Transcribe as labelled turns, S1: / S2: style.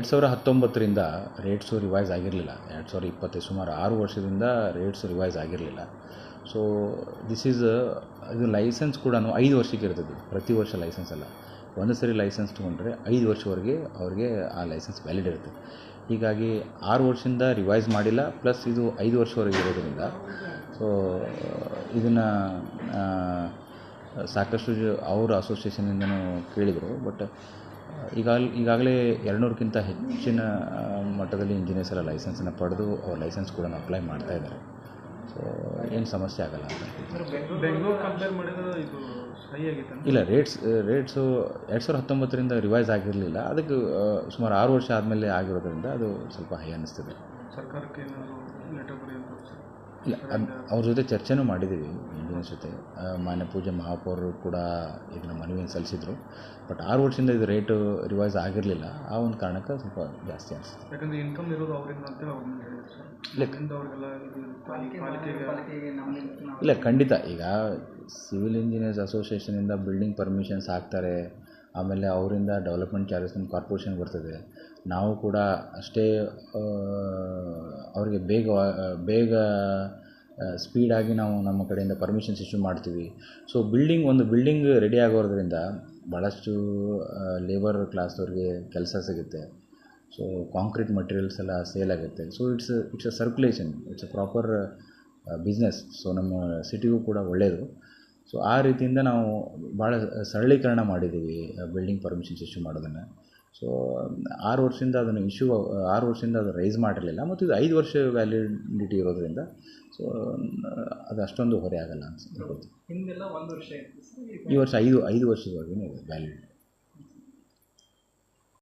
S1: ಎರಡು ಸಾವಿರ ಹತ್ತೊಂಬತ್ತರಿಂದ ರೇಟ್ಸು ರಿವೈಸ್ ಆಗಿರಲಿಲ್ಲ. ಎರಡು ಸಾವಿರ ಇಪ್ಪತ್ತೈದು ಸುಮಾರು ಆರು ವರ್ಷದಿಂದ ರೇಟ್ಸ್ ರಿವೈಸ್ ಆಗಿರಲಿಲ್ಲ. ಸೊ ದಿಸ್ ಈಸ್ ಇದು ಲೈಸೆನ್ಸ್ ಕೂಡ ಐದು ವರ್ಷಕ್ಕೆ ಇರ್ತದೆ. ಪ್ರತಿ ವರ್ಷ ಲೈಸೆನ್ಸ್ ಅಲ್ಲ. ಒಂದು ಸರಿ ಲೈಸೆನ್ಸ್ ತೊಗೊಂಡ್ರೆ ಐದು ವರ್ಷವರೆಗೆ ಅವ್ರಿಗೆ ಆ ಲೈಸೆನ್ಸ್ ವ್ಯಾಲಿಡ್ ಇರುತ್ತೆ. ಹೀಗಾಗಿ ಆರು ವರ್ಷದಿಂದ ರಿವೈಸ್ ಮಾಡಿಲ್ಲ ಪ್ಲಸ್ ಇದು ಐದು ವರ್ಷವರೆಗೆ ಇರೋದರಿಂದ ಸೊ ಇದನ್ನು ಸಾಕಷ್ಟು ಅವ್ರ ಅಸೋಸಿಯೇಷನಿಂದನೂ ಕೇಳಿದರು. ಬಟ್ ಈಗಾಗಲೇ ಈಗಾಗಲೇ ಎರಡುನೂರಕ್ಕಿಂತ ಹೆಚ್ಚಿನ ಮಟ್ಟದಲ್ಲಿ ಇಂಜಿನಿಯರ್ಸ್ ಎಲ್ಲ ಲೈಸೆನ್ಸನ್ನು ಪಡೆದು ಅವ್ರ ಲೈಸೆನ್ಸ್ ಕೂಡ ಅಪ್ಲೈ ಮಾಡ್ತಾ ಇದ್ದಾರೆ. ಸೊ ಏನು ಸಮಸ್ಯೆ ಆಗಲ್ಲ ಅಂತ. ಇಲ್ಲ ರೇಟ್ಸ್ ರೇಟ್ಸು ಎರಡು ಸಾವಿರದ ಹತ್ತೊಂಬತ್ತರಿಂದ ರಿವೈಸ್ ಆಗಿರಲಿಲ್ಲ. ಅದಕ್ಕೆ ಸುಮಾರು ಆರು ವರ್ಷ ಆದಮೇಲೆ ಆಗಿರೋದ್ರಿಂದ ಅದು ಸ್ವಲ್ಪ ಹೈ ಅನ್ನಿಸ್ತದೆ.
S2: ಸರ್ಕಾರಕ್ಕೆ
S1: ಇಲ್ಲ ಅದು ಅವ್ರ ಜೊತೆ ಚರ್ಚೆನೂ ಮಾಡಿದ್ದೀವಿ ಆ, ಮಾನ್ಯ ಪೂಜೆ ಮಹಾಪೌರರು ಕೂಡ ಇದನ್ನು ಮನವಿಯನ್ನು ಸಲ್ಲಿಸಿದ್ರು. ಬಟ್ ಆರು ವರ್ಷದಿಂದ ಇದು ರೇಟು ರಿವೈಸ್ ಆಗಿರಲಿಲ್ಲ. ಆ ಒಂದು ಕಾರಣಕ್ಕೆ ಸ್ವಲ್ಪ ಜಾಸ್ತಿ ಅನಿಸುತ್ತೆ.
S2: ಯಾಕಂದ್ರೆ ಇನ್ಕಮ್ ಇರೋದು ಅವರಿಂದ
S1: ಇಲ್ಲ. ಖಂಡಿತ. ಈಗ ಸಿವಿಲ್ ಇಂಜಿನಿಯರ್ಸ್ ಅಸೋಸಿಯೇಷನಿಂದ ಬಿಲ್ಡಿಂಗ್ ಪರ್ಮಿಷನ್ಸ್ ಹಾಕ್ತಾರೆ. ಆಮೇಲೆ ಅವರಿಂದ ಡೆವಲಪ್ಮೆಂಟ್ ಚಾರ್ಜಸ್ ನಮ್ಮ ಕಾರ್ಪೊರೇಷನ್ ಬರ್ತದೆ. ನಾವು ಕೂಡ ಅಷ್ಟೇ ಅವರಿಗೆ ಬೇಗ ಬೇಗ ಸ್ಪೀಡಾಗಿ ನಾವು ನಮ್ಮ ಕಡೆಯಿಂದ ಪರ್ಮಿಷನ್ಸ್ ಇಶ್ಯೂ ಮಾಡ್ತೀವಿ. ಸೊ ಬಿಲ್ಡಿಂಗ್ ಒಂದು ಬಿಲ್ಡಿಂಗ್ ರೆಡಿ ಆಗೋದ್ರಿಂದ ಭಾಳಷ್ಟು ಲೇಬರ್ ಕ್ಲಾಸ್ದವ್ರಿಗೆ ಕೆಲಸ ಸಿಗುತ್ತೆ. ಸೊ ಕಾಂಕ್ರೀಟ್ ಮಟೀರಿಯಲ್ಸ್ ಎಲ್ಲ ಸೇಲ್ ಆಗುತ್ತೆ. So it's it's a circulation it's a proper business so ನಮ್ಮ ಸಿಟಿಗೂ ಕೂಡ ಒಳ್ಳೆಯದು ಸೊ ಆ ರೀತಿಯಿಂದ ನಾವು ಭಾಳ ಸರಳೀಕರಣ ಮಾಡಿದ್ದೀವಿ ಬಿಲ್ಡಿಂಗ್ ಪರ್ಮಿಷನ್ಸ್ ಇಶ್ಯೂ ಮಾಡೋದನ್ನು. ಸೊ ಆರು ವರ್ಷದಿಂದ ಅದನ್ನು ಇಶ್ಯೂ ಆರು ವರ್ಷದಿಂದ ಅದು ರೈಸ್ ಮಾಡಿರಲಿಲ್ಲ. ಮತ್ತು ಇದು ಐದು ವರ್ಷ ವ್ಯಾಲಿಡಿಟಿ ಇರೋದ್ರಿಂದ ಸೊ ಅದು ಅಷ್ಟೊಂದು ಹೊರೆ ಆಗಲ್ಲ ಅನ್ಸುತ್ತೆ. ಈ ವರ್ಷ ಐದು ಐದು ವರ್ಷದವರೆಗೂ ವ್ಯಾಲಿಡ್